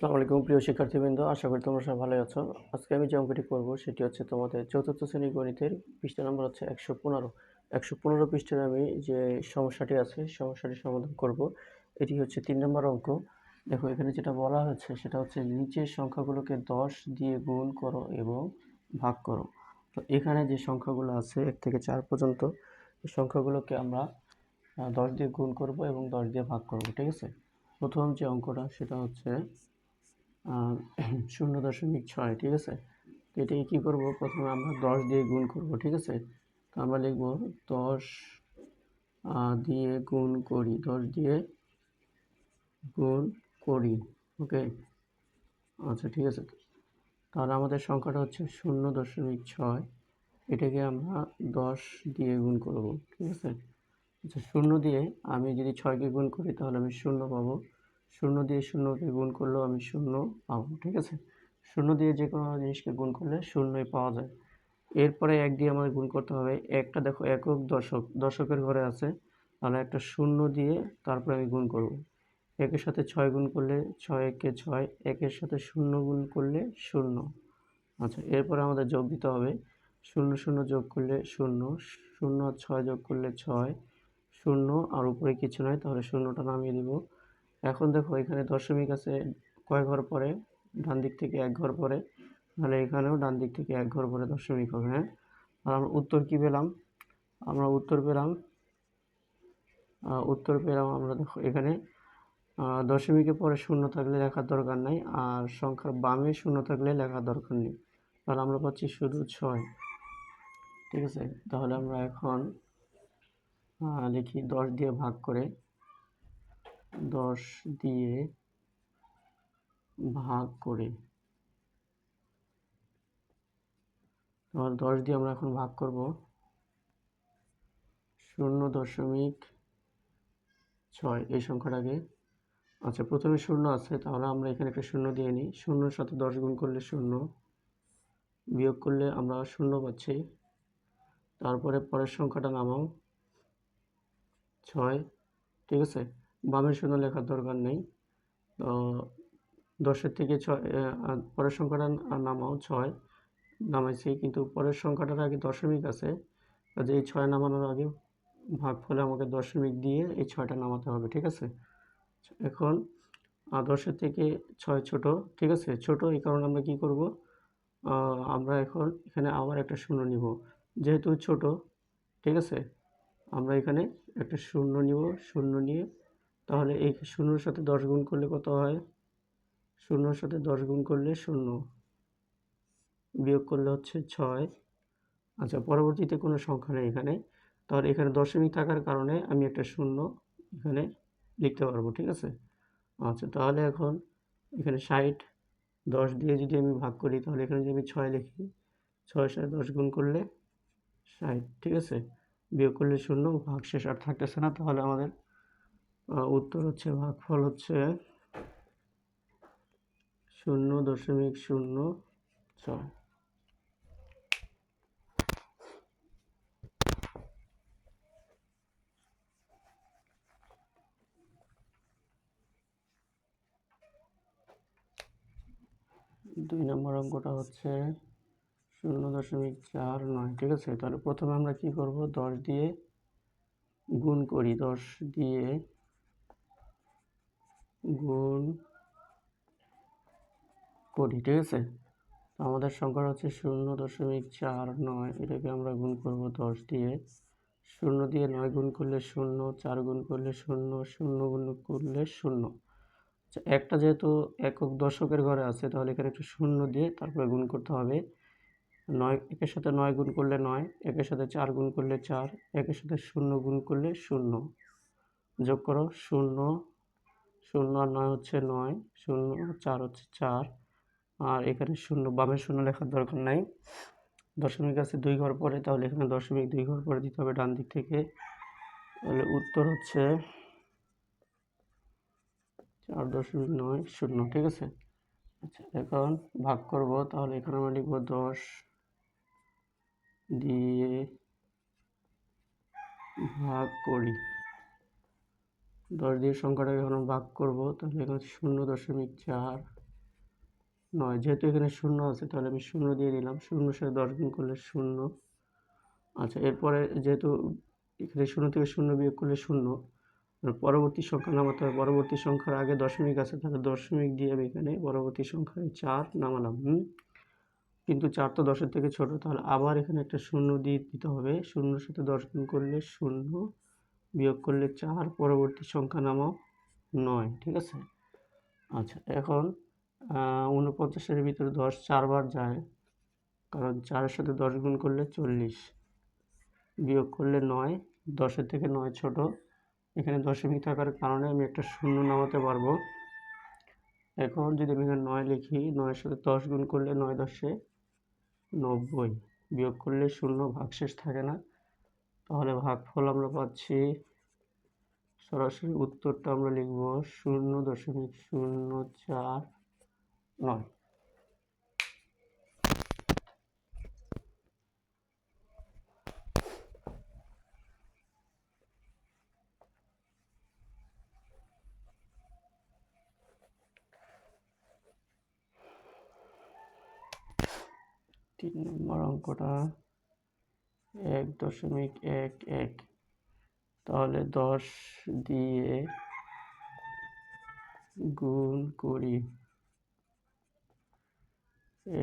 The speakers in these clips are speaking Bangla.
আসসালামু আলাইকুম, প্রিয় শিক্ষার্থীবৃন্দ। আশা করি তোমরা সবাই ভালো আছো। আজকে আমি যে অঙ্কটি করব, সেটি হচ্ছে তোমাদের চতুর্থ শ্রেণি গণিতের পৃষ্ঠা নম্বর হচ্ছে একশো পনেরো। একশো পনেরো পৃষ্ঠার আমি যে সমস্যাটি আছে সমস্যাটি সমাধান করব। এটি হচ্ছে তিন নম্বর অঙ্ক। দেখো, এখানে যেটা বলা হচ্ছে সেটা হচ্ছে নিচের সংখ্যাগুলোকে দশ দিয়ে গুণ করো এবং ভাগ করো। তো এখানে যে সংখ্যাগুলো আছে, এক থেকে চার পর্যন্ত সংখ্যাগুলোকে আমরা দশ দিয়ে গুণ করব এবং দশ দিয়ে ভাগ করব, ঠিক আছে? প্রথম যে অঙ্কটা, সেটা হচ্ছে শূন্য দশমিক ছয়, ঠিক আছে? এটাকে কী করব? প্রথমে আমরা দশ দিয়ে গুণ করব, ঠিক আছে? তো আমরা লিখব দশ দিয়ে গুণ করি, দশ দিয়ে গুণ করি, ওকে? আচ্ছা ঠিক আছে। তাহলে আমাদের সংখ্যাটা হচ্ছে শূন্য দশমিক ছয়, এটাকে আমরা দশ দিয়ে গুণ করব, ঠিক আছে? আচ্ছা শূন্য দিয়ে আমি যদি ছয়কে গুণ করি তাহলে আমি শূন্য পাবো। শূন্য দিয়ে শূন্যকে গুণ করলেও আমি শূন্য পাবো, ঠিক আছে? শূন্য দিয়ে যে কোনো জিনিসকে গুণ করলে শূন্যই পাওয়া যায়। এরপরে এক দিয়ে আমাদের গুণ করতে হবে, একটা দেখো একক দশক, দশকের ঘরে আছে, তাহলে একটা শূন্য দিয়ে তারপরে আমি গুণ করব। একের সাথে ছয় গুণ করলে ছয়, একে ছয়, একের সাথে শূন্য গুণ করলে শূন্য। আচ্ছা এরপরে আমাদের যোগ দিতে হবে, শূন্য শূন্য যোগ করলে শূন্য শূন্য আর ছয় যোগ করলে ছয়, শূন্য, আর উপরে কিছু নয় তাহলে শূন্যটা নামিয়ে দিব। এখন দেখো এখানে দশমিক আছে কয় ঘর পরে? ডান দিক থেকে এক ঘর পরে। তাহলে এখানেও ডান দিক থেকে এক ঘর পরে দশমিক হবে হ্যাঁ? আর আমরা উত্তর কি পেলাম? আমরা উত্তর পেলাম উত্তর পেলাম আমরা দেখো এখানে দশমিকের পরে শূন্য থাকলে লেখার দরকার নাই, আর সংখ্যার বামে শূন্য থাকলে লেখার দরকার নেই। তাহলে আমরা পাচ্ছি শুধু ছয়। ঠিক আছে? তাহলে আমরা এখন লিখি দশ দিয়ে ভাগ করে। দশ দিয়ে ভাগ করে। তাহলে দশ দিয়ে আমরা এখন ভাগ করব। শূন্য দশমিক ছয়, এই সংখ্যাটাকে। আচ্ছা প্রথমে শূন্য আছে, তাহলে আমরা এখানে একটা শূন্য দিয়ে নিই। শূন্যর সাথে দশ গুণ করলে শূন্য, বিয়োগ করলে আমরা শূন্য পাচ্ছি। তারপরে পরের সংখ্যাটা নামাও। ছয়, ঠিক আছে? বামের শূন্য লেখার দরকার নেই। তো দশের থেকে ছয় পরের সংখ্যাটা নামাও, ছয় নামাইছি, কিন্তু পরের সংখ্যাটার আগে দশমিক আছে। কাজে এই ছয় নামানোর আগে ভাগ ফলে আমাকে দশমিক দিয়ে এই ছয়টা নামাতে হবে, ঠিক আছে? এখন দশের থেকে ছয় ছোট, ঠিক আছে? ছোট এই কারণে আমরা কি করব? আমরা এখন এখানে আবার একটা শূন্য নিব। যেহেতু ছোট, ঠিক আছে? আমরা এখানে একটা শূন্য নিব, শূন্য নিয়ে তাহলে এই শূন্যর সাথে দশ গুণ করলে কত হয়? শূন্যর সাথে দশ গুণ করলে শূন্য। বিয়োগ করলে হচ্ছে ছয়। আচ্ছা পরবর্তীতে কোনো সংখ্যা নেই এখানে। তাহলে এখানে দশমিক থাকার কারণে আমি একটা শূন্য এখানে লিখতে পারব, ঠিক আছে? আচ্ছা তাহলে এখন এখানে ষাট, দশ দিয়ে যদি আমি ভাগ করি, তাহলে এখানে যদি আমি ছয় লিখি, ছয় সাথে দশ গুণ করলে ষাট, ঠিক আছে? বিয়োগ করলে শূন্য ভাগ শেষ আর থাকতেছে না, তাহলে আমাদের উত্তর হচ্ছে ভাগফল হচ্ছে শূন্য দশমিক শূন্য ছয়। দুই নম্বর অঙ্কটা হচ্ছে শূন্য দশমিক চার নয়, ঠিক আছে? তাহলে প্রথমে আমরা কি করব? দশ দিয়ে গুণ করি, দশ দিয়ে গুণ করি, ঠিক আছে? আমাদের সংখ্যা হচ্ছে শূন্য দশমিক চার নয়, এটাকে আমরা গুণ করব দশ দিয়ে। শূন্য দিয়ে নয় গুণ করলে শূন্য, চার গুণ করলে শূন্য শূন্য গুণ করলে শূন্য। আচ্ছা একটা যেহেতু একক দশকের ঘরে আছে, তাহলে এখানে একটু শূন্য দিয়ে তারপরে গুণ করতে হবে। নয়, একের সাথে নয় গুণ করলে নয়, একের সাথে চার গুণ করলে চার, একের সাথে শূন্য গুণ করলে শূন্য। যোগ করো, শূন্য শূন্য আর নয় হচ্ছে নয়, শূন্য চার হচ্ছে চার। আর এখানে শূন্য বামের শূন্য লেখার দরকার নাই। দশমিক আছে দুই ঘর পরে, তাহলে এখানে দশমিক দুই ঘর পরে দিতে হবে ডান দিক থেকে। তাহলে উত্তর হচ্ছে চার দশমিক নয়, শূন্য, ঠিক আছে? আচ্ছা এখন ভাগ করব, তাহলে এখানে আমরা লিখব দশ দিয়ে ভাগ করি। দশ দিয়ে সংখ্যাটাকে এখন ভাগ করব তাহলে এখানে শূন্য দশমিক চার। নয়, যেহেতু এখানে শূন্য আছে, তাহলে আমি শূন্য দিয়ে দিলাম। শূন্যর সাথে দশ গুণ করলে শূন্য। আচ্ছা এরপরে যেহেতু এখানে শূন্য থেকে শূন্য বিয়োগ করলে শূন্য পরবর্তী সংখ্যা নামাতে হবে। পরবর্তী সংখ্যার আগে দশমিক আছে, তাহলে দশমিক দিয়ে আমি এখানে পরবর্তী সংখ্যায় চার নামালাম। কিন্তু চার তো দশের থেকে ছোট, তাহলে আবার এখানে একটা শূন্য দিয়ে দিতে হবে। শূন্যর সাথে দশ গুণ করলে শূন্য। বিয়োগ করলে চার, পরবর্তী সংখ্যা নামাও নয়, ঠিক আছে? আচ্ছা এখন উনপঞ্চাশের ভিতরে দশ চারবার যায়, কারণ চারের সাথে দশ গুণ করলে চল্লিশ। বিয়োগ করলে নয়, দশের থেকে নয় ছোট। এখানে দশমিক থাকার কারণে আমি একটা শূন্য নামাতে পারব। এখন যদি আমি এখানে নয় লিখি, নয়ের সাথে দশ গুণ করলে নয় দশে নব্বই। বিয়োগ করলে শূন্য, ভাগশেষ থাকে না। তাহলে ভাগফল আমরা পাচ্ছি। সরাসরি উত্তরটা আমরা লিখব শূন্য দশমিক শূন্য চার নয়। তিন নম্বর অঙ্কটা এক দশমিক এক এক তাহলে দশ দিয়ে গুণ করি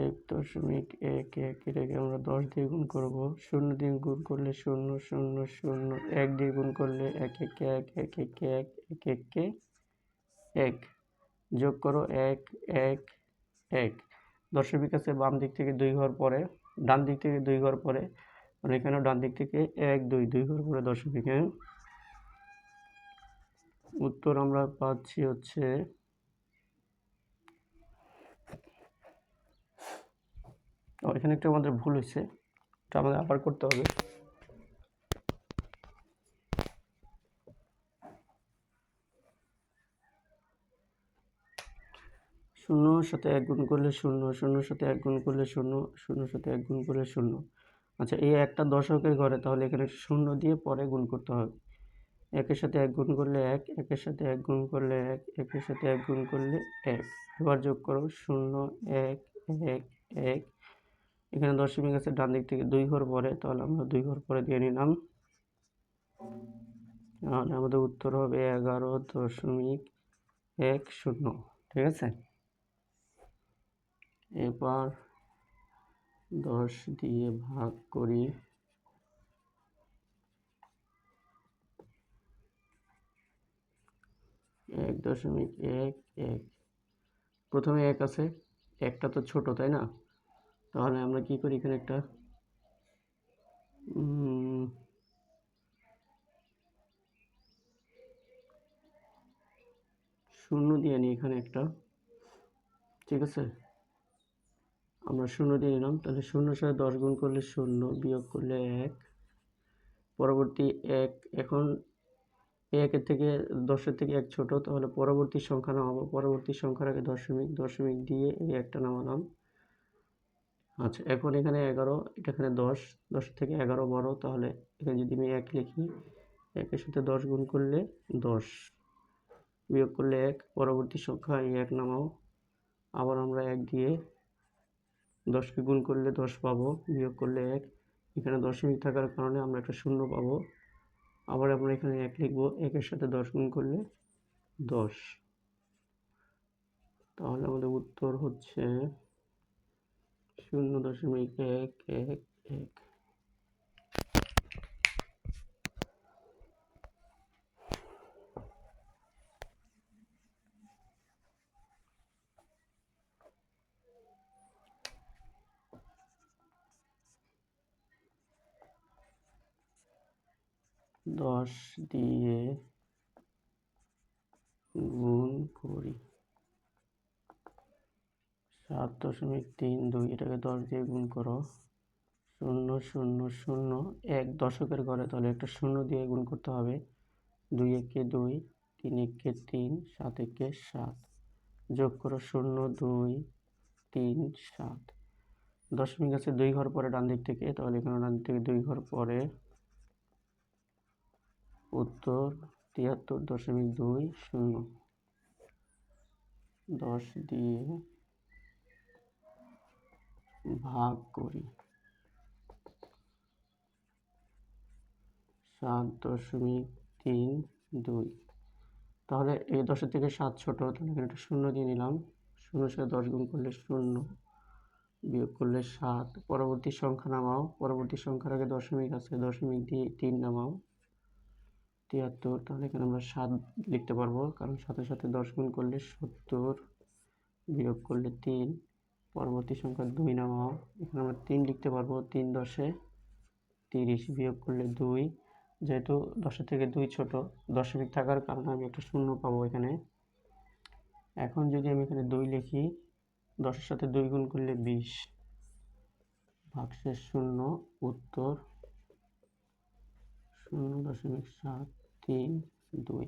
এক দশমিক এক এক এটাকে আমরা দশ দিয়ে গুণ করব শূন্য দিয়ে গুণ করলে শূন্য শূন্য শূন্য এক দিয়ে গুণ করলে এক এক এক এক এক এক এক এককে এক যোগ করো এক এক এক দশমিক আছে বাম দিক থেকে দুই ঘর পরে ডান দিক থেকে দুই ঘর পরে মানে এখানেও ডান দিক থেকে এক, দুই দুই ঘর পরে দশমিকে হ্যাঁ? উত্তর আমরা পাচ্ছি হচ্ছে এখানে একটু আমাদের ভুল হয়েছে এটা আমাদের আবার করতে হবে শূন্যর সাথে এক গুণ করলে শূন্য শূন্যর সাথে এক গুণ করলে শূন্য শূন্যর সাথে এক গুণ করলে শূন্য আচ্ছা এই একটা দশকের ঘরে তাহলে এখানে শূন্য দিয়ে পরে গুণ করতে হবে। একের সাথে এক গুণ করলে এক, একের সাথে এক গুণ করলে এক, একের সাথে এক গুণ করলে এক। এবার যোগ করো, শূন্য, এক এক এক। এখানে দশমিক আছে, ডান দিক থেকে দুই ঘর পরে, তাহলে আমরা দুই ঘর পরে দিয়ে নিলাম। তাহলে আমাদের উত্তর হবে এগারো দশমিক এক শূন্য, ঠিক আছে? এবার দশ দিয়ে ভাগ করি। এক দশমিক এক এক। প্রথমে এক আছে, একটা তো ছোট, তাই না? তাহলে আমরা কি করি এখানে একটা? শূন্য দিয়ে নিই এখানে একটা। ঠিক আছে? আমরা শূন্য দিয়ে নিলাম। তাহলে শূন্য সাথে দশ গুণ করলে শূন্য, বিয়োগ করলে এক। পরবর্তী এক, এখন একের থেকে দশের থেকে এক ছোট, তাহলে পরবর্তী সংখ্যা নামাবো। পরবর্তী সংখ্যার আগে দশমিক দশমিক দিয়ে এই একটা নামালাম। আচ্ছা এখন এখানে এগারো, এটা এখানে দশ দশ থেকে এগারো বড়, তাহলে এখানে যদি আমি এক লিখি, একের সাথে দশ গুণ করলে দশ, বিয়োগ করলে এক। পরবর্তী সংখ্যা এই এক নামাও। আবার আমরা এক দিয়ে দশকে গুণ করলে দশ পাবো, বিয়োগ করলে এক। এখানে দশমিক থাকার কারণে আমরা একটা শূন্য পাবো। আবার আমরা এখানে এক লিখব, একের সাথে দশ গুণ করলে দশ। তাহলে আমাদের উত্তর হচ্ছে শূন্য দশমিক এক এক এক। দশ দিয়ে গুণ করি সাত দশমিক তিন দুই, এটাকে দশ দিয়ে গুণ করো। শূন্য শূন্য শূন্য, এক দশকের ঘরে তাহলে একটা শূন্য দিয়ে গুণ করতে হবে। দুই একে দুই, তিন একে তিন, সাত একে সাত। যোগ করো শূন্য, দুই, তিন, সাত। দশমিক আছে দুই ঘর পরে ডান দিক থেকে, তাহলে এখানে ডান দিক থেকে দুই ঘর পরে উত্তর তিয়াত্তর দশমিক দুই শূন্য। দশ দিয়ে ভাগ করি। সাত দশমিক তিন দুই। তাহলে এই দশের থেকে সাত ছোট, তাহলে এখানে একটা শূন্য দিয়ে নিলাম। শূন্য সাথে দশ গুণ করলে শূন্য, বিয়োগ করলে সাত। পরবর্তী সংখ্যা নামাও। পরবর্তী সংখ্যার আগে দশমিক আছে, দশমিক দিয়ে তিন নামাও। তিয়াত্তর, তাহলে এখানে আমরা সাত লিখতে পারব। কারণ সাথে সাথে দশ গুণ করলে সত্তর বিয়োগ করলে তিন। পরবর্তী সংখ্যা দুই নামাও এখানে আমরা তিন লিখতে পারব, তিন দশে তিরিশ বিয়োগ করলে দুই। যেহেতু দশের থেকে দুই ছোট দশমিক থাকার কারণে আমি একটা শূন্য পাবো এখানে। এখন যদি আমি এখানে দুই লিখি, দশের সাথে দুই গুণ করলে বিশ। ভাগশেষ শূন্য, উত্তর শূন্য দশমিক সাত। তিন দুই।